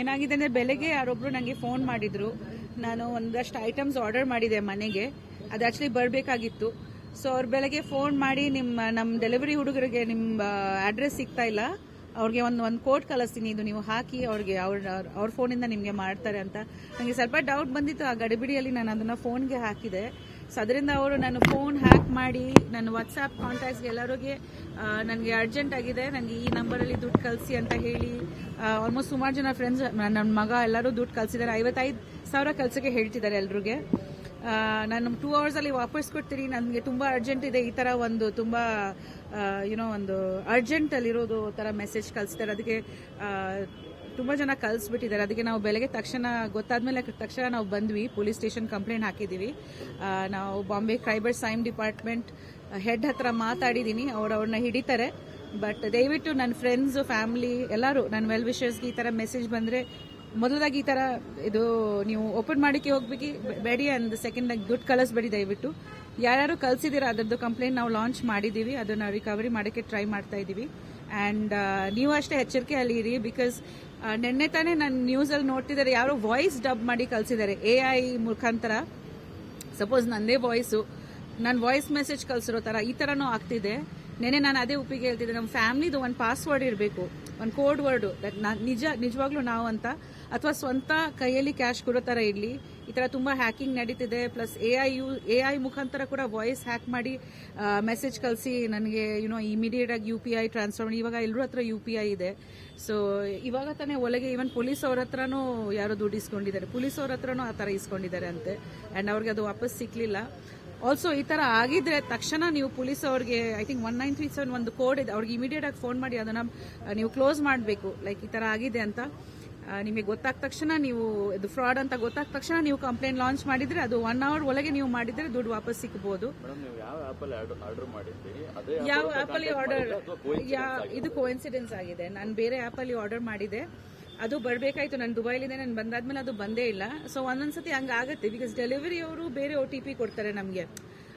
ಏನಾಗಿದೆ ಅಂದರೆ ಬೆಳಗ್ಗೆ ಯಾರೊಬ್ರು ನನಗೆ ಫೋನ್ ಮಾಡಿದ್ರು. ನಾನು ಒಂದಷ್ಟು ಐಟಮ್ಸ್ ಆರ್ಡರ್ ಮಾಡಿದೆ ಮನೆಗೆ. ಅದು ಆ್ಯಕ್ಚುಲಿ ಬರಬೇಕಾಗಿತ್ತು. ಸೊ ಅವ್ರು ಬೆಳಗ್ಗೆ ಫೋನ್ ಮಾಡಿ ನಿಮ್ಮ ನಮ್ಮ ಡೆಲಿವರಿ ಹುಡುಗರಿಗೆ ನಿಮ್ಮ ಅಡ್ರೆಸ್ ಸಿಗ್ತಾ ಇಲ್ಲ. ಅವ್ರಿಗೆ ಒಂದು ಒಂದು ಕೋಟ್ ಕಳಿಸ್ತೀನಿ. ಇದು ನೀವು ಹಾಕಿ ಅವ್ರಿಗೆ ಅವ್ರ ಅವ್ರ ಫೋನಿಂದ ನಿಮಗೆ ಮಾಡ್ತಾರೆ ಅಂತ. ನನಗೆ ಸ್ವಲ್ಪ ಡೌಟ್ ಬಂದಿತ್ತು. ಆ ಗಡಿಬಿಡಿಯಲ್ಲಿ ನಾನು ಅದನ್ನು ಫೋನ್ಗೆ ಹಾಕಿದೆ. ಸೊ ಅದರಿಂದ ಅವರು ನನ್ನ ಫೋನ್ ಹ್ಯಾಕ್ ಮಾಡಿ, ನನ್ನ ವಾಟ್ಸಾಪ್ ಕಾಂಟ್ಯಾಕ್ಟ್ಸ್ಗೆ ಎಲ್ಲರಿಗೆ ನನಗೆ ಅರ್ಜೆಂಟ್ ಆಗಿದೆ. ನನಗೆ ಈ ನಂಬರಲ್ಲಿ ದುಡ್ಡು ಕಳಿಸಿ ಅಂತ ಹೇಳಿ ಆಲ್ಮೋಸ್ಟ್ ಸುಮಾರು ಜನ ಫ್ರೆಂಡ್ಸ್ ನನ್ನ ಮಗ ಎಲ್ಲರೂ ದುಡ್ಡು ಕಳಿಸಿದ್ದಾರೆ. ಐವತ್ತೈದು ಸಾವಿರ ಕಳ್ಸೋಕ್ಕೆ ಹೇಳ್ತಿದ್ದಾರೆ ಎಲ್ರಿಗೆ. ನಾನು ಟೂ ಅವರ್ಸಲ್ಲಿ ವಾಪಸ್ ಕೊಡ್ತೀನಿ. ನನಗೆ ತುಂಬ ಅರ್ಜೆಂಟ್ ಇದೆ ಈ ಥರ ಒಂದು, ತುಂಬ ಯುನೋ ಒಂದು ಅರ್ಜೆಂಟಲ್ಲಿರೋದು ಥರ ಮೆಸೇಜ್ ಕಳಿಸ್ತಾರೆ ಅದಕ್ಕೆ ತುಂಬ ಜನ ಕಲ್ಸ್ಬಿಟ್ಟಿದ್ದಾರೆ. ಅದಕ್ಕೆ ನಾವು ಬೆಳಗ್ಗೆ ತಕ್ಷಣ ಗೊತ್ತಾದ್ಮೇಲೆ ತಕ್ಷಣ ನಾವು ಬಂದ್ವಿ. ಪೊಲೀಸ್ ಸ್ಟೇಷನ್ ಕಂಪ್ಲೇಂಟ್ ಹಾಕಿದ್ದೀವಿ. ನಾವು ಬಾಂಬೆ ಕ್ರೈಬರ್ ಸೈಮ್ ಡಿಪಾರ್ಟ್ಮೆಂಟ್ ಹೆಡ್ ಹತ್ರ ಮಾತಾಡಿದ್ದೀನಿ. ಅವ್ರು ಅವ್ರನ್ನ ಹಿಡಿತಾರೆ. ಬಟ್ ದಯವಿಟ್ಟು ನನ್ನ ಫ್ರೆಂಡ್ಸ್ ಫ್ಯಾಮಿಲಿ ಎಲ್ಲರೂ ನನ್ನ ವೆಲ್ ವಿಷರ್ಸ್ಗೆ ಈ ಥರ ಮೆಸೇಜ್ ಬಂದರೆ ಮೊದಲಾಗಿ ಈ ಥರ ಇದು ನೀವು ಓಪನ್ ಮಾಡೋಕ್ಕೆ ಹೋಗ್ಬೇಕು ಬೇಡಿ ಅಂದ್ ಸೆಕೆಂಡ್ ದುಡ್ಡು ಕಳಿಸ್ಬೇಡಿ ದಯವಿಟ್ಟು. ಯಾರ್ಯಾರು ಕಲ್ಸಿದಿರ ಅದರದ್ದು ಕಂಪ್ಲೇಂಟ್ ನಾವು ಲಾಂಚ್ ಮಾಡಿದ್ದೀವಿ. ಅದನ್ನು ರಿಕವರಿ ಮಾಡೋಕ್ಕೆ ಟ್ರೈ ಮಾಡ್ತಾ ಇದ್ದೀವಿ. ಆ್ಯಂಡ್ ನೀವು ಅಷ್ಟೇ ಎಚ್ಚರಿಕೆ ಅಲ್ಲಿ ಇರಿ ಬಿಕಾಸ್ ನಿನ್ನೆ ತಾನೇ ನಾನು ನ್ಯೂಸಲ್ಲಿ ನೋಡ್ತಿದ್ದಾರೆ, ಯಾರೋ ವಾಯ್ಸ್ ಡಬ್ ಮಾಡಿ ಕಲ್ಸಿದ್ದಾರೆ ಎ ಐ ಮುಖಾಂತರ. ಸಪೋಸ್ ನಂದೇ ವಾಯ್ಸು ನಾನು ವಾಯ್ಸ್ ಮೆಸೇಜ್ ಕಳಿಸಿರೋ ಥರ ಈ ಥರನೂ ಆಗ್ತಿದೆ. ನೆನೆ ನಾನು ಅದೇ ಉಪ್ಪಿಗೆ ಹೇಳ್ತಿದ್ದೆ ನಮ್ಮ ಫ್ಯಾಮ್ಲಿದು ಒಂದು ಪಾಸ್ವರ್ಡ್ ಇರಬೇಕು, ಒಂದು ಕೋಡ್ ವರ್ಡು ನಿಜ ನಿಜವಾಗ್ಲೂ ನಾವು ಅಂತ, ಅಥವಾ ಸ್ವಂತ ಕೈಯಲ್ಲಿ ಕ್ಯಾಶ್ ಕೊಡೋ ಥರ ಇರಲಿ, ಈ ಥರ ತುಂಬ ಹ್ಯಾಕಿಂಗ್ ನಡೀತಿದೆ plus A I you A I ಮುಖಾಂತರ ಕೂಡ ವಾಯ್ಸ್ ಹ್ಯಾಕ್ ಮಾಡಿ ಮೆಸೇಜ್ ಕಳಿಸಿ ನನಗೆ ಯುನೋ ಇಮಿಡಿಯೇಟ್ ಆಗಿ ಯು ಪಿ ಐ ಟ್ರಾನ್ಸ್ಫರ್ ಮಾಡಿ. ಇವಾಗ ಎಲ್ಲರೂ ಹತ್ರ ಯು ಪಿ ಐ ಇದೆ. ಸೊ ಇವಾಗ ತಾನೇ ಒಳಗೆ ಈವನ್ ಪೊಲೀಸ್ ಅವ್ರ ಹತ್ರನೂ ಯಾರೋ ದುಡ್ಡು ಇಸ್ಕೊಂಡಿದ್ದಾರೆ. ಪೊಲೀಸ್ ಅವ್ರ ಹತ್ರನೂ ಆ ಥರ ಇಸ್ಕೊಂಡಿದ್ದಾರೆ ಅಂತೆ. ಆ್ಯಂಡ್ ಅವ್ರಿಗೆ ಅದು ವಾಪಸ್ ಸಿಕ್ಲಿಲ್ಲ. ಆಲ್ಸೋ ಈ ತರ ಆಗಿದ್ರೆ ತಕ್ಷಣ ನೀವು ಪೊಲೀಸ್ ಅವ್ರಿಗೆ I think one nine three seven ಒಂದು ಕೋಡ್ ಇದೆ. ಅವ್ರಿಗೆ ಇಮಿಡಿಯೇಟ್ ಆಗಿ ಫೋನ್ ಮಾಡಿ ಅದನ್ನ ನೀವು ಕ್ಲೋಸ್ ಮಾಡಬೇಕು. ಲೈಕ್ ಈ ತರ ಆಗಿದೆ ಅಂತ. ನಿಮಗೆ ಗೊತ್ತಾದ ತಕ್ಷಣ ನೀವು ಇದು ಫ್ರಾಡ್ ಅಂತ ಗೊತ್ತಾದ ತಕ್ಷಣ ನೀವು ಕಂಪ್ಲೇಂಟ್ ಲಾಂಚ್ ಮಾಡಿದ್ರೆ ಅದು ಒನ್ ಅವರ್ ಒಳಗೆ ನೀವು ಮಾಡಿದ್ರೆ ದುಡ್ಡು ವಾಪಸ್ ನೀವು ಯಾವ ಆ್ಯಪಲ್ಲಿ ಆರ್ಡರ್ ಇದು ಕೋಇನ್ಸಿಡೆನ್ಸ್ ಆಗಿದೆ. ನಾನು ಬೇರೆ ಆಪಲ್ಲಿ ಆರ್ಡರ್ ಮಾಡಿದೆ. ಅದು ಬರಬೇಕಾಯ್ತು. ನಾನು ದುಬೈಲಿಂದ ನಾನು ಬಂದಾದ್ಮೇಲೆ ಅದು ಬಂದೇ ಇಲ್ಲ. ಸೊ ಒಂದೊಂದ್ಸತಿ ಹಂಗೆ ಆಗುತ್ತೆ. ಬಿಕಾಸ್ ಡೆಲಿವರಿ ಅವರು ಬೇರೆ ಒ ಟಿ ಪಿ ಕೊಡ್ತಾರೆ ನಮಗೆ.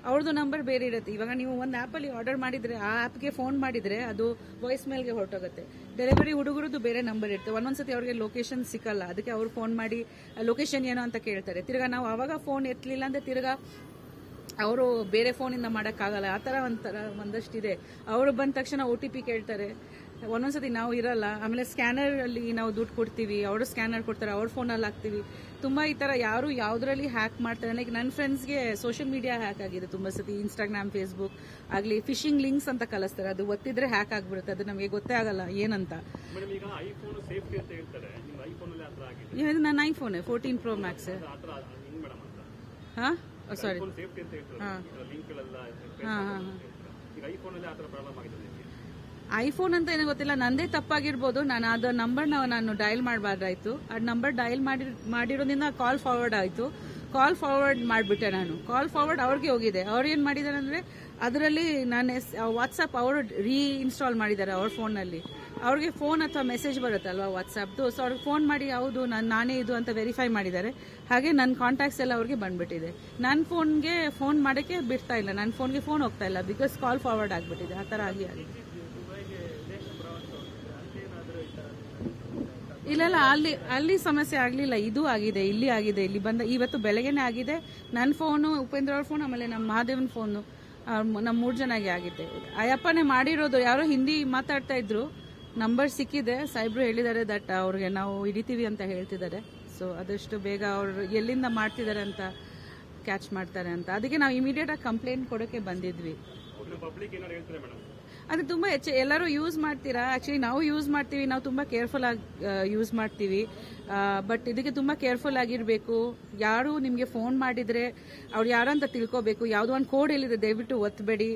ಅವ್ರದ್ದು ನಂಬರ್ ಬೇರೆ ಇರುತ್ತೆ. ಇವಾಗ ನೀವು ಒಂದು ಆ್ಯಪಲ್ಲಿ ಆರ್ಡರ್ ಮಾಡಿದರೆ, ಆ ಆ್ಯಪ್ಗೆ ಫೋನ್ ಮಾಡಿದರೆ ಅದು ವಾಯ್ಸ್ ಮೇಲ್ಗೆ ಹೊರಟೋಗುತ್ತೆ. ಡೆಲಿವರಿ ಹುಡುಗರದ್ದು ಬೇರೆ ನಂಬರ್ ಇರುತ್ತೆ. ಒಂದೊಂದ್ಸತಿ ಅವ್ರಿಗೆ ಲೊಕೇಶನ್ ಸಿಕ್ಕಲ್ಲ. ಅದಕ್ಕೆ ಅವ್ರು ಫೋನ್ ಮಾಡಿ ಲೊಕೇಶನ್ ಏನೋ ಅಂತ ಕೇಳ್ತಾರೆ. ತಿರ್ಗಾ ನಾವು ಅವಾಗ ಫೋನ್ ಎತ್ತಲಿಲ್ಲ ಅಂದರೆ ತಿರ್ಗಾ ಅವರು ಬೇರೆ ಫೋನಿಂದ ಮಾಡೋಕ್ಕಾಗಲ್ಲ. ಆ ಥರ ಒಂಥರ ಒಂದಷ್ಟಿದೆ. ಅವರು ಬಂದ ತಕ್ಷಣ ಒ ಟಿ ಪಿ ಕೇಳ್ತಾರೆ. ಒಂದೊಂದ್ಸತಿ ನಾವು ಇರಲ್ಲ. ಆಮೇಲೆ ಸ್ಕ್ಯಾನರ್ ಅಲ್ಲಿ ನಾವು ದುಡ್ಡು ಕೊಡ್ತೀವಿ. ಅವರು ಸ್ಕ್ಯಾನರ್ ಕೊಡ್ತಾರೆ. ಅವ್ರ ಫೋನಲ್ಲಿ ಹಾಕ್ತೀವಿ. ತುಂಬ ಈ ಥರ ಯಾರು ಯಾವುದರಲ್ಲಿ ಹ್ಯಾಕ್ ಮಾಡ್ತಾರೆ. ಲೈಕ್ ನನ್ನ ಫ್ರೆಂಡ್ಸ್ಗೆ ಸೋಷಿಯಲ್ ಮೀಡಿಯಾ ಹ್ಯಾಕ್ ಆಗಿದೆ ತುಂಬ ಸತಿ. ಇನ್ಸ್ಟಾಗ್ರಾಮ್ ಫೇಸ್ಬುಕ್ ಆಗಲಿ ಫಿಶಿಂಗ್ ಲಿಂಕ್ಸ್ ಅಂತ ಕಲಿಸ್ತಾರೆ. ಅದು ಒತ್ತಿದ್ರೆ ಹ್ಯಾಕ್ ಆಗ್ಬಿಡುತ್ತೆ. ಅದು ನಮಗೆ ಗೊತ್ತೇ ಆಗಲ್ಲ. ಏನಂತ. ನನ್ನ ಐಫೋನ್ ಫೋರ್ಟೀನ್ ಪ್ರೋ ಮ್ಯಾಕ್ಸ್ ಹಾಂ? ಸಾರಿ ಹಾಂ. ಹಾಂ ಹಾಂ ಐಫೋನ್ ಅಂತ ಏನೋ ಗೊತ್ತಿಲ್ಲ, ನಂದೇ ತಪ್ಪಾಗಿರ್ಬೋದು. ನಾನು ಅದು ನಂಬರ್ನ ನಾನು ಡಯಲ್ ಮಾಡಬಾರ್ದಾಯ್ತು. ಆ ನಂಬರ್ ಡಯಲ್ ಮಾಡಿ, ಮಾಡಿರೋದ್ರಿಂದ ಕಾಲ್ ಫಾರ್ವರ್ಡ್ ಆಯಿತು. ಕಾಲ್ ಫಾರ್ವರ್ಡ್ ಮಾಡಿಬಿಟ್ಟೆ ನಾನು. ಕಾಲ್ ಫಾರ್ವರ್ಡ್ ಅವ್ರಿಗೆ ಹೋಗಿದೆ. ಅವ್ರು ಏನು ಮಾಡಿದ್ದಾರೆ ಅಂದರೆ, ಅದರಲ್ಲಿ ನಾನು ವಾಟ್ಸಪ್ ಅವರು ರೀ ಇನ್ಸ್ಟಾಲ್ ಮಾಡಿದ್ದಾರೆ ಅವ್ರ ಫೋನಲ್ಲಿ ಅವ್ರಿಗೆ ಫೋನ್ ಅಥವಾ ಮೆಸೇಜ್ ಬರುತ್ತಲ್ವಾ ವಾಟ್ಸಪ್ದು ಸೊ ಅವ್ರಿಗೆ ಫೋನ್ ಮಾಡಿ, ಹೌದು, ನಾನು, ನಾನೇ ಇದು ಅಂತ ವೆರಿಫೈ ಮಾಡಿದ್ದಾರೆ. ಹಾಗೆ ನನ್ನ ಕಾಂಟ್ಯಾಕ್ಟ್ಸ್ ಎಲ್ಲ ಅವ್ರಿಗೆ ಬಂದ್ಬಿಟ್ಟಿದೆ. ನನ್ನ ಫೋನ್ಗೆ ಫೋನ್ ಮಾಡೋಕ್ಕೆ ಬಿಡ್ತಾ ಇಲ್ಲ. ನನ್ನ ಫೋನ್ಗೆ ಫೋನ್ ಹೋಗ್ತಾ ಇಲ್ಲ. ಬಿಕಾಸ್ ಕಾಲ್ ಫಾರ್ವರ್ಡ್ ಆಗಿಬಿಟ್ಟಿದೆ. ಆ ಥರ ಆಗಿ ಆಗಿದೆ. ಇಲ್ಲ ಇಲ್ಲ ಅಲ್ಲಿ ಅಲ್ಲಿ ಸಮಸ್ಯೆ ಆಗಲಿಲ್ಲ. ಇದು ಆಗಿದೆ, ಇಲ್ಲಿ ಆಗಿದೆ, ಇಲ್ಲಿ ಬಂದ, ಇವತ್ತು ಬೆಳಗ್ಗೆನೆ ಆಗಿದೆ. ನನ್ನ ಫೋನು ಉಪೇಂದ್ರ ಅವ್ರ ಫೋನ್ ಆಮೇಲೆ ನಮ್ಮ ಮಹಾದೇವನ್ ಫೋನು ನಮ್ಮ ಮೂರು ಜನಗೆ ಆಗಿದೆ. ಅಯ್ಯಪ್ಪನೇ ಮಾಡಿರೋದು, ಯಾರೋ ಹಿಂದಿ ಮಾತಾಡ್ತಾ ಇದ್ರು. ನಂಬರ್ ಸಿಕ್ಕಿದೆ. ಸಾಹೇಬ್ರು ಹೇಳಿದ್ದಾರೆ ದಟ್ ಅವ್ರಿಗೆ ನಾವು ಹಿಡಿತೀವಿ ಅಂತ ಹೇಳ್ತಿದ್ದಾರೆ. ಸೊ ಅದಷ್ಟು ಬೇಗ ಅವರು ಎಲ್ಲಿಂದ ಮಾಡ್ತಿದ್ದಾರೆ ಅಂತ ಕ್ಯಾಚ್ ಮಾಡ್ತಾರೆ ಅಂತ. ಅದಕ್ಕೆ ನಾವು ಇಮಿಡಿಯೇಟ್ ಆಗಿ ಕಂಪ್ಲೇಂಟ್ ಕೊಡೋಕೆ ಬಂದಿದ್ವಿ. ಪಬ್ಲಿಕ್ ಏನಾರು ಹೇಳ್ತಾರೆ ಮೇಡಮ್ ಅದು ತುಂಬ ಹೆಚ್ಚು. ಎಲ್ಲರೂ ಯೂಸ್ ಮಾಡ್ತೀರಾ? ಆ್ಯಕ್ಚುಲಿ ನಾವು ಯೂಸ್ ಮಾಡ್ತೀವಿ. ನಾವು ತುಂಬ ಕೇರ್ಫುಲ್ ಆಗಿ ಯೂಸ್ ಮಾಡ್ತೀವಿ. ಬಟ್ ಇದಕ್ಕೆ ತುಂಬ ಕೇರ್ಫುಲ್ ಆಗಿರಬೇಕು. ಯಾರು ನಿಮಗೆ ಫೋನ್ ಮಾಡಿದರೆ ಅವ್ರು ಯಾರಂತ ತಿಳ್ಕೊಬೇಕು. ಯಾವುದೋ ಒಂದು ಕೋಡ್ ಎಲ್ಲಿದೆ ದಯವಿಟ್ಟು ಒತ್ತಬೇಡಿ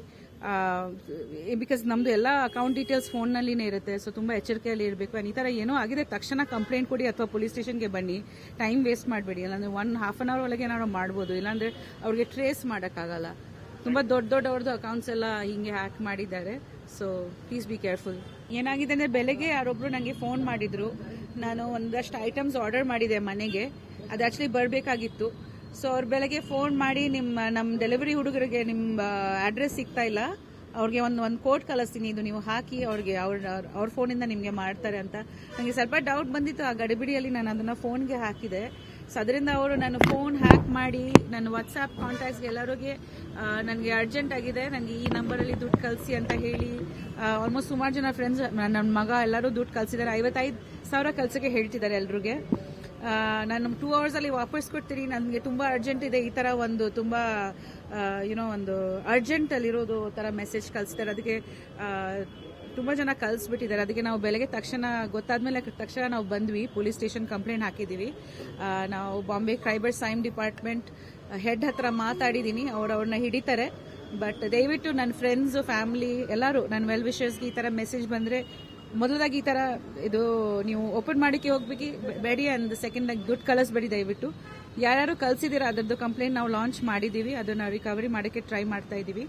ಬಿಕಾಸ್ ನಮ್ಮದು ಎಲ್ಲ ಅಕೌಂಟ್ ಡೀಟೇಲ್ಸ್ ಫೋನ್ನಲ್ಲಿನೇ ಇರುತ್ತೆ. ಸೊ ತುಂಬ ಎಚ್ಚರಿಕೆಯಲ್ಲಿ ಇರಬೇಕು. ಈ ಥರ ಏನೋ ಆಗಿದೆ, ತಕ್ಷಣ ಕಂಪ್ಲೇಂಟ್ ಕೊಡಿ ಅಥವಾ ಪೊಲೀಸ್ ಸ್ಟೇಷನ್ಗೆ ಬನ್ನಿ. ಟೈಮ್ ವೇಸ್ಟ್ ಮಾಡಬೇಡಿ. ಇಲ್ಲಾಂದ್ರೆ ಒನ್ ಹಾಫ್ ಅನ್ ಅವರ್ ಒಳಗೆ ಏನಾದ್ರು ಮಾಡ್ಬೋದು. ಇಲ್ಲಾಂದ್ರೆ ಅವ್ರಿಗೆ ಟ್ರೇಸ್ ಮಾಡೋಕ್ಕಾಗಲ್ಲ. ತುಂಬ ದೊಡ್ಡ ದೊಡ್ಡವ್ರದ್ದು ಅಕೌಂಟ್ಸ್ ಎಲ್ಲ ಹಿಂಗೆ ಹ್ಯಾಕ್ ಮಾಡಿದ್ದಾರೆ. ಸೊ ಪ್ಲೀಸ್ ಬಿ ಕೇರ್ಫುಲ್ ಏನಾಗಿದೆ ಅಂದರೆ ಬೆಳಗ್ಗೆ ಯಾರೊಬ್ಬರು ನನಗೆ ಫೋನ್ ಮಾಡಿದರು. ನಾನು ಒಂದಷ್ಟು ಐಟಮ್ಸ್ ಆರ್ಡರ್ ಮಾಡಿದೆ ಮನೆಗೆ. ಅದು ಆ್ಯಕ್ಚುಲಿ ಬರಬೇಕಾಗಿತ್ತು. ಸೊ ಅವ್ರ ಬೆಳಗ್ಗೆ ಫೋನ್ ಮಾಡಿ ನಿಮ್ಮ ನಮ್ಮ ಡೆಲಿವರಿ ಹುಡುಗರಿಗೆ ನಿಮ್ಮ ಅಡ್ರೆಸ್ ಸಿಗ್ತಾ ಇಲ್ಲ. ಅವ್ರಿಗೆ ಒಂದು ಒಂದು ಕೋಟ್ ಕಳಿಸ್ತೀನಿ. ಇದು ನೀವು ಹಾಕಿ ಅವ್ರಿಗೆ, ಅವ್ರ ಅವ್ರ ಫೋನಿಂದ ನಿಮಗೆ ಮಾಡ್ತಾರೆ ಅಂತ. ನನಗೆ ಸ್ವಲ್ಪ ಡೌಟ್ ಬಂದಿತ್ತು. ಆ ಗಡಿಬಿಡಿಯಲ್ಲಿ ನಾನು ಅದನ್ನು ಫೋನ್ಗೆ ಹಾಕಿದೆ. ಸೊ ಅದರಿಂದ ಅವರು ನನ್ನ ಫೋನ್ ಹ್ಯಾಕ್ ಮಾಡಿ ನನ್ನ ವಾಟ್ಸಾಪ್ ಕಾಂಟ್ಯಾಕ್ಟ್ಸ್ಗೆ ಎಲ್ಲರಿಗೆ ನನಗೆ ಅರ್ಜೆಂಟ್ ಆಗಿದೆ. ನನಗೆ ಈ ನಂಬರಲ್ಲಿ ದುಡ್ಡು ಕಳಿಸಿ ಅಂತ ಹೇಳಿ ಆಲ್ಮೋಸ್ಟ್ ಸುಮಾರು ಜನ ಫ್ರೆಂಡ್ಸ್ ನನ್ನ ಮಗ ಎಲ್ಲರೂ ದುಡ್ಡು ಕಳಿಸಿದ್ದಾರೆ ಐವತ್ತೈದು ಸಾವಿರ ಕಳ್ಸೋಕ್ಕೆ ಹೇಳ್ತಿದ್ದಾರೆ ಎಲ್ರಿಗೆ. ನಾನು ಟೂ ಅವರ್ಸಲ್ಲಿ ವಾಪಸ್ ಕೊಡ್ತೀನಿ. ನನಗೆ ತುಂಬ ಅರ್ಜೆಂಟ್ ಇದೆ ಈ ಥರ ಒಂದು ತುಂಬ ಯುನೋ ಒಂದು ಅರ್ಜೆಂಟಲ್ಲಿರೋದು ಥರ ಮೆಸೇಜ್ ಕಳಿಸ್ತಾರೆ ಅದಕ್ಕೆ ತುಂಬ ಜನ ಕಲ್ಸ್ಬಿಟ್ಟಿದ್ದಾರೆ. ಅದಕ್ಕೆ ನಾವು ಬೆಳಗ್ಗೆ ತಕ್ಷಣ ಗೊತ್ತಾದ್ಮೇಲೆ ತಕ್ಷಣ ನಾವು ಬಂದ್ವಿ. ಪೊಲೀಸ್ ಸ್ಟೇಷನ್ ಕಂಪ್ಲೇಂಟ್ ಹಾಕಿದ್ದೀವಿ. ನಾವು ಬಾಂಬೆ ಕ್ರೈಬರ್ ಸೈಮ್ ಡಿಪಾರ್ಟ್ಮೆಂಟ್ ಹೆಡ್ ಹತ್ರ ಮಾತಾಡಿದ್ದೀನಿ. ಅವ್ರು ಅವ್ರನ್ನ ಹಿಡಿತಾರೆ. ಬಟ್ ದಯವಿಟ್ಟು ನನ್ನ ಫ್ರೆಂಡ್ಸು ಫ್ಯಾಮಿಲಿ ಎಲ್ಲರೂ ನನ್ನ ವೆಲ್ ವಿಷರ್ಸ್ಗೆ ಈ ಥರ ಮೆಸೇಜ್ ಬಂದರೆ ಮೊದಲಾಗಿ ಈ ಥರ ಇದು ನೀವು ಓಪನ್ ಮಾಡೋಕ್ಕೆ ಹೋಗ್ಬೇಕು ಬೇಡಿ ಅಂಡ್ ಸೆಕೆಂಡ್ ದುಡ್ಡು ಕಳಿಸ್ಬೇಡಿ ದಯವಿಟ್ಟು. ಯಾರ್ಯಾರು ಕಳ್ಸಿದ್ದೀರಾ ಅದರದ್ದು ಕಂಪ್ಲೇಂಟ್ ನಾವು ಲಾಂಚ್ ಮಾಡಿದ್ದೀವಿ. ಅದನ್ನು ರಿಕವರಿ ಮಾಡೋಕ್ಕೆ ಟ್ರೈ ಮಾಡ್ತಾ ಇದ್ದೀವಿ.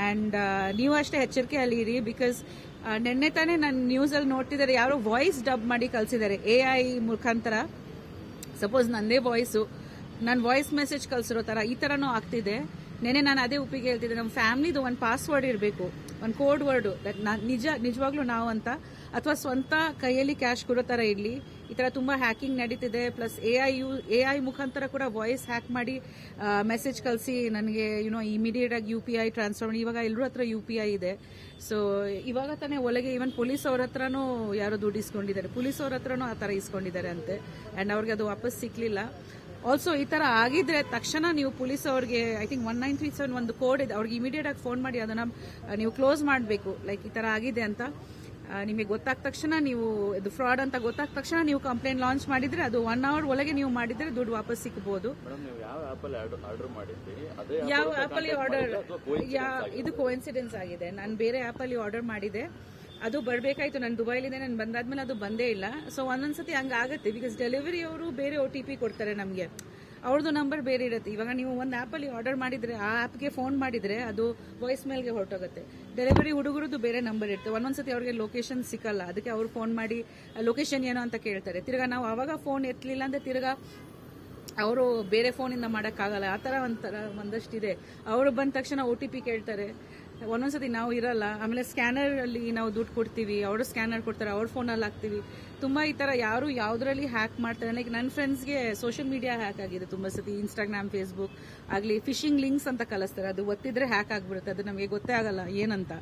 ಆ್ಯಂಡ್ ನೀವು ಅಷ್ಟೇ ಎಚ್ಚರಿಕೆ ಅಲ್ಲಿ ಇರಿ ಬಿಕಾಸ್ ನಿನ್ನೆ ತಾನೇ ನಾನು ನ್ಯೂಸಲ್ಲಿ ನೋಡ್ತಿದ್ದಾರೆ, ಯಾರೋ ವಾಯ್ಸ್ ಡಬ್ ಮಾಡಿ ಕಳಿಸಿದ್ದಾರೆ ಎ ಐ ಮುಖಾಂತರ. ಸಪೋಸ್ ನಂದೇ ವಾಯ್ಸು ನಾನು ವಾಯ್ಸ್ ಮೆಸೇಜ್ ಕಳಿಸಿರೋ ಥರ ಈ ಥರನೂ ಆಗ್ತಿದೆ. ನೆನೆ ನಾನು ಅದೇ ಉಪ್ಪಿಗೆ ಹೇಳ್ತಿದ್ದೆ ನಮ್ಮ ಫ್ಯಾಮ್ಲಿದು ಒಂದು ಪಾಸ್ವರ್ಡ್ ಇರಬೇಕು, ಒಂದು ಕೋಡ್ ವರ್ಡು ನಿಜ ನಿಜವಾಗ್ಲೂ ನಾವು ಅಂತ ಅಥವಾ ಸ್ವಂತ ಕೈಯಲ್ಲಿ ಕ್ಯಾಶ್ ಕೊಡೋ ಥರ ಇರಲಿ ಈ ಥರ ತುಂಬ ಹ್ಯಾಕಿಂಗ್ ನಡೀತಿದೆ. Plus A I you A I ಮುಖಾಂತರ ಕೂಡ ವಾಯ್ಸ್ ಹ್ಯಾಕ್ ಮಾಡಿ ಮೆಸೇಜ್ ಕಳಿಸಿ ನನಗೆ ಯುನೋ ಇಮಿಡಿಯೇಟ್ ಆಗಿ ಯು ಪಿ ಐ ಟ್ರಾನ್ಸ್ಫರ್ ಮಾಡಿ. ಇವಾಗ ಎಲ್ಲರೂ ಹತ್ರ ಯು ಪಿ ಐ ಇದೆ. ಸೊ ಇವಾಗ ತಾನೇ ಒಳಗೆ ಈವನ್ ಪೊಲೀಸ್ ಅವ್ರ ಹತ್ರನೂ ಯಾರೋ ದುಡ್ಡು ಇಸ್ಕೊಂಡಿದ್ದಾರೆ. ಪೊಲೀಸ್ ಅವ್ರ ಹತ್ರನೂ ಆ ಥರ ಇಸ್ಕೊಂಡಿದ್ದಾರೆ ಅಂತೆ. ಆ್ಯಂಡ್ ಅವ್ರಿಗೆ ಅದು ವಾಪಸ್ ಸಿಕ್ಲಿಲ್ಲ. ಆಲ್ಸೋ ಈ ತರ ಆಗಿದ್ರೆ ತಕ್ಷಣ ನೀವು ಪೊಲೀಸ್ ಅವ್ರಿಗೆ I think one nine three seven ಒಂದು ಕೋಡ್ ಇದೆ. ಅವ್ರಿಗೆ ಇಮಿಡಿಯೇಟ್ ಆಗಿ ಫೋನ್ ಮಾಡಿ ಅದನ್ನ ನೀವು ಕ್ಲೋಸ್ ಮಾಡಬೇಕು. ಲೈಕ್ ಈ ತರ ಆಗಿದೆ ಅಂತ. ನಿಮಗೆ ಗೊತ್ತಾದ ತಕ್ಷಣ ನೀವು ಇದು ಫ್ರಾಡ್ ಅಂತ ಗೊತ್ತಾದ ತಕ್ಷಣ ನೀವು ಕಂಪ್ಲೇಂಟ್ ಲಾಂಚ್ ಮಾಡಿದ್ರೆ ಅದು ಒನ್ ಅವರ್ ಒಳಗೆ ನೀವು ಮಾಡಿದ್ರೆ ದುಡ್ಡು ವಾಪಸ್ ನೀವು ಯಾವ ಆ್ಯಪಲ್ಲಿ ಆರ್ಡರ್ ಮಾಡಿದ್ರಿ? ಅದೇ ಯಾವ ಆರ್ಡರ್ ಇದು ಕೋಇನ್ಸಿಡೆನ್ಸ್ ಆಗಿದೆ. ನಾನು ಬೇರೆ ಆಪಲ್ಲಿ ಆರ್ಡರ್ ಮಾಡಿದೆ. ಅದು ಬರಬೇಕಾಯ್ತು. ನಾನು ದುಬೈಲಿಂದ ನಾನು ಬಂದಾದ್ಮೇಲೆ ಅದು ಬಂದೇ ಇಲ್ಲ. ಸೊ ಒಂದೊಂದ್ಸತಿ ಹಂಗಾಗತ್ತೆ. ಆಗುತ್ತೆ ಬಿಕಾಸ್ ಡೆಲಿವರಿ ಅವರು ಬೇರೆ ಒ ಟಿ ಪಿ ಕೊಡ್ತಾರೆ ನಮಗೆ. ಅವ್ರದ್ದು ನಂಬರ್ ಬೇರೆ ಇರುತ್ತೆ. ಇವಾಗ ನೀವು ಒಂದು ಆ್ಯಪಲ್ಲಿ ಆರ್ಡರ್ ಮಾಡಿದರೆ, ಆ ಆ್ಯಪ್ಗೆ ಫೋನ್ ಮಾಡಿದರೆ ಅದು ವಾಯ್ಸ್ ಮೇಲ್ಗೆ ಹೊರಟೋಗುತ್ತೆ. ಡೆಲಿವರಿ ಹುಡುಗರದ್ದು ಬೇರೆ ನಂಬರ್ ಇರುತ್ತೆ. ಒಂದೊಂದ್ಸತಿ ಅವ್ರಿಗೆ ಲೊಕೇಶನ್ ಸಿಕ್ಕಲ್ಲ. ಅದಕ್ಕೆ ಅವ್ರು ಫೋನ್ ಮಾಡಿ ಲೊಕೇಶನ್ ಏನೋ ಅಂತ ಕೇಳ್ತಾರೆ. ತಿರ್ಗಾ ನಾವು ಅವಾಗ ಫೋನ್ ಎತ್ತಲಿಲ್ಲ ಅಂದರೆ ತಿರ್ಗಾ ಅವರು ಬೇರೆ ಫೋನಿಂದ ಮಾಡೋಕ್ಕಾಗಲ್ಲ. ಆ ಥರ ಒಂಥರ ಒಂದಷ್ಟಿದೆ. ಅವರು ಬಂದ ತಕ್ಷಣ ಒ ಟಿ ಪಿ ಕೇಳ್ತಾರೆ. ಒಂದೊಂದ್ಸತಿ ನಾವು ಇರಲ್ಲ. ಆಮೇಲೆ ಸ್ಕ್ಯಾನರ್ ಅಲ್ಲಿ ನಾವು ದುಡ್ಡು ಕೊಡ್ತೀವಿ ಅವರು ಸ್ಕ್ಯಾನರ್ ಕೊಡ್ತಾರೆ ಅವ್ರ ಫೋನಲ್ಲಿ ಹಾಕ್ತೀವಿ. ತುಂಬಾ ಈ ತರ ಯಾರು ಯಾವ್ದ್ರಲ್ಲಿ ಹ್ಯಾಕ್ ಮಾಡ್ತಾರೆ ಲೈಕ್ ನನ್ನ ಫ್ರೆಂಡ್ಸ್ಗೆ ಸೋಷಿಯಲ್ ಮೀಡಿಯಾ ಹ್ಯಾಕ್ ಆಗಿದೆ ತುಂಬಾ ಸತಿ ಇನ್ಸ್ಟಾಗ್ರಾಮ್ ಫೇಸ್ಬುಕ್ ಆಗಲಿ ಫಿಶಿಂಗ್ ಲಿಂಕ್ಸ್ ಅಂತ ಕಲಿಸ್ತಾರೆ. ಅದು ಒತ್ತಿದ್ರೆ ಹ್ಯಾಕ್ ಆಗ್ಬಿಡುತ್ತೆ. ಅದು ನಮಗೆ ಗೊತ್ತೇ ಆಗಲ್ಲ ಏನಂತ.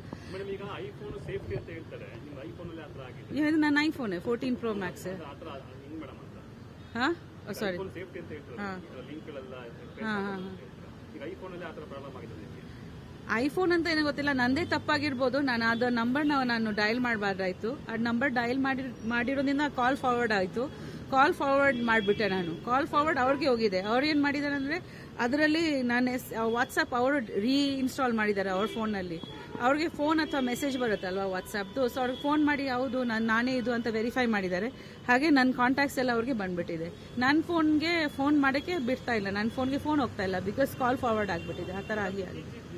ನನ್ನ ಐಫೋನ್ ಫೋರ್ಟೀನ್ ಪ್ರೋ ಮ್ಯಾಕ್ಸ್ ಹಾ? ಸಾರಿ ಲಿಂಕ್ಗಳೆಲ್ಲ ಹಾ. ಹಾ ಹಾ ಐಫೋನ್ ಅಂತ ಏನೋ ಗೊತ್ತಿಲ್ಲ, ನಂದೇ ತಪ್ಪಾಗಿರ್ಬೋದು. ನಾನು ಅದು ನಂಬರ್ನ ನಾನು ಡಯಲ್ ಮಾಡಬಾರ್ದಾಯ್ತು. ಆ ನಂಬರ್ ಡಯಲ್ ಮಾಡಿ, ಮಾಡಿರೋದ್ರಿಂದ ಕಾಲ್ ಫಾರ್ವರ್ಡ್ ಆಯಿತು. ಕಾಲ್ ಫಾರ್ವರ್ಡ್ ಮಾಡಿಬಿಟ್ಟೆ ನಾನು. ಕಾಲ್ ಫಾರ್ವರ್ಡ್ ಅವ್ರಿಗೆ ಹೋಗಿದೆ. ಅವ್ರು ಏನು ಮಾಡಿದ್ದಾರೆ ಅಂದರೆ, ಅದರಲ್ಲಿ ನಾನು ವಾಟ್ಸಪ್ ಅವರು ರೀ ಇನ್ಸ್ಟಾಲ್ ಮಾಡಿದ್ದಾರೆ ಅವ್ರ ಫೋನಲ್ಲಿ ಅವ್ರಿಗೆ ಫೋನ್ ಅಥವಾ ಮೆಸೇಜ್ ಬರುತ್ತಲ್ವಾ ವಾಟ್ಸಪ್ದು ಸೊ ಅವ್ರಿಗೆ ಫೋನ್ ಮಾಡಿ, ಹೌದು, ನಾನು, ನಾನೇ ಇದು ಅಂತ ವೆರಿಫೈ ಮಾಡಿದ್ದಾರೆ. ಹಾಗೆ ನನ್ನ ಕಾಂಟ್ಯಾಕ್ಟ್ಸ್ ಎಲ್ಲ ಅವ್ರಿಗೆ ಬಂದ್ಬಿಟ್ಟಿದೆ. ನನ್ನ ಫೋನ್ಗೆ ಫೋನ್ ಮಾಡೋಕ್ಕೆ ಬಿಡ್ತಾ ಇಲ್ಲ. ನನ್ನ ಫೋನ್ಗೆ ಫೋನ್ ಹೋಗ್ತಾ ಇಲ್ಲ. ಬಿಕಾಸ್ ಕಾಲ್ ಫಾರ್ವರ್ಡ್ ಆಗಿಬಿಟ್ಟಿದೆ. ಆ ಥರ ಆಗಿ ಆಗಿದೆ.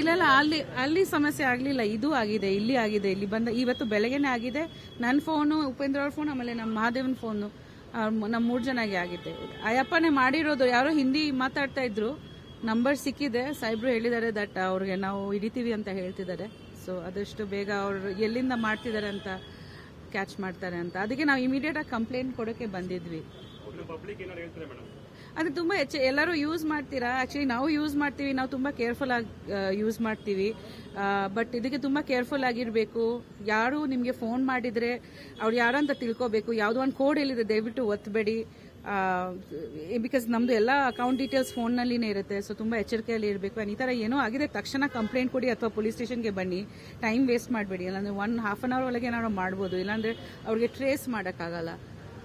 ಇಲ್ಲ ಅಲ್ಲಿ ಅಲ್ಲಿ ಸಮಸ್ಯೆ ಆಗಲಿಲ್ಲ. ಇದು ಆಗಿದೆ, ಇಲ್ಲಿ ಆಗಿದೆ, ಇಲ್ಲಿ ಬಂದ, ಇವತ್ತು ಬೆಳಗ್ಗೆನೆ ಆಗಿದೆ. ನನ್ನ ಫೋನು ಉಪೇಂದ್ರ ಅವ್ರ ಫೋನ್ ಆಮೇಲೆ ನಮ್ಮ ಮಹಾದೇವನ ಫೋನು ನಮ್ಮ ಮೂರು ಜನಗೆ ಆಗಿದೆ. ಅಯ್ಯಪ್ಪನೇ ಮಾಡಿರೋದು, ಯಾರೋ ಹಿಂದಿ ಮಾತಾಡ್ತಾ ಇದ್ರು. ನಂಬರ್ ಸಿಕ್ಕಿದೆ. ಸಾಹೇಬ್ರು ಹೇಳಿದ್ದಾರೆ ದಟ್ ಅವ್ರಿಗೆ ನಾವು ಹಿಡಿತೀವಿ ಅಂತ ಹೇಳ್ತಿದ್ದಾರೆ. ಸೊ ಆದಷ್ಟು ಬೇಗ ಅವರು ಎಲ್ಲಿಂದ ಮಾಡ್ತಿದ್ದಾರೆ ಅಂತ ಕ್ಯಾಚ್ ಮಾಡ್ತಾರೆ ಅಂತ. ಅದಕ್ಕೆ ನಾವು ಇಮಿಡಿಯೇಟ್ ಆಗಿ ಕಂಪ್ಲೇಂಟ್ ಕೊಡೋಕೆ ಬಂದಿದ್ವಿ. ಅದು ತುಂಬಾ ಹೆಚ್ಚು. ಎಲ್ಲರೂ ಯೂಸ್ ಮಾಡ್ತೀರಾ? ಆ್ಯಕ್ಚುಲಿ ನಾವು ಯೂಸ್ ಮಾಡ್ತೀವಿ. ನಾವು ತುಂಬಾ ಕೇರ್ಫುಲ್ ಆಗಿ ಯೂಸ್ ಮಾಡ್ತೀವಿ. ಬಟ್ ಇದಕ್ಕೆ ತುಂಬಾ ಕೇರ್ಫುಲ್ ಆಗಿರಬೇಕು. ಯಾರು ನಿಮಗೆ ಫೋನ್ ಮಾಡಿದ್ರೆ ಅವ್ರು ಅಂತ ತಿಳ್ಕೋಬೇಕು. ಯಾವುದೋ ಒಂದು ಕೋಡ್ ಎಲ್ಲಿದೆ ದಯವಿಟ್ಟು ಒತ್ತಬೇಡಿ ಬಿಕಾಸ್ ನಮ್ಮದು ಎಲ್ಲ ಅಕೌಂಟ್ ಡೀಟೇಲ್ಸ್ ಫೋನ್ನಲ್ಲಿನೇ ಇರುತ್ತೆ. ಸೊ ತುಂಬಾ ಎಚ್ಚರಿಕೆಯಲ್ಲಿ ಇರಬೇಕು. ಈ ಥರ ಏನೋ ಆಗಿದೆ, ತಕ್ಷಣ ಕಂಪ್ಲೇಂಟ್ ಕೊಡಿ ಅಥವಾ ಪೊಲೀಸ್ ಸ್ಟೇಷನ್ಗೆ ಬನ್ನಿ. ಟೈಮ್ ವೇಸ್ಟ್ ಮಾಡಬೇಡಿ. ಇಲ್ಲಾಂದರೆ ಒನ್ ಹಾಫ್ ಅನ್ ಅವರ್ ಒಳಗೆ ಏನಾದ್ರು ಮಾಡ್ಬೋದು. ಇಲ್ಲಾಂದರೆ ಅವ್ರಿಗೆ ಟ್ರೇಸ್ ಮಾಡೋಕ್ಕಾಗಲ್ಲ.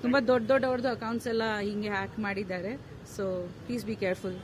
ತುಂಬಾ ದೊಡ್ಡ ದೊಡ್ಡವ್ರದ್ದು ಅಕೌಂಟ್ಸ್ ಎಲ್ಲ ಹಿಂಗೆ ಹ್ಯಾಕ್ ಮಾಡಿದ್ದಾರೆ. So please be careful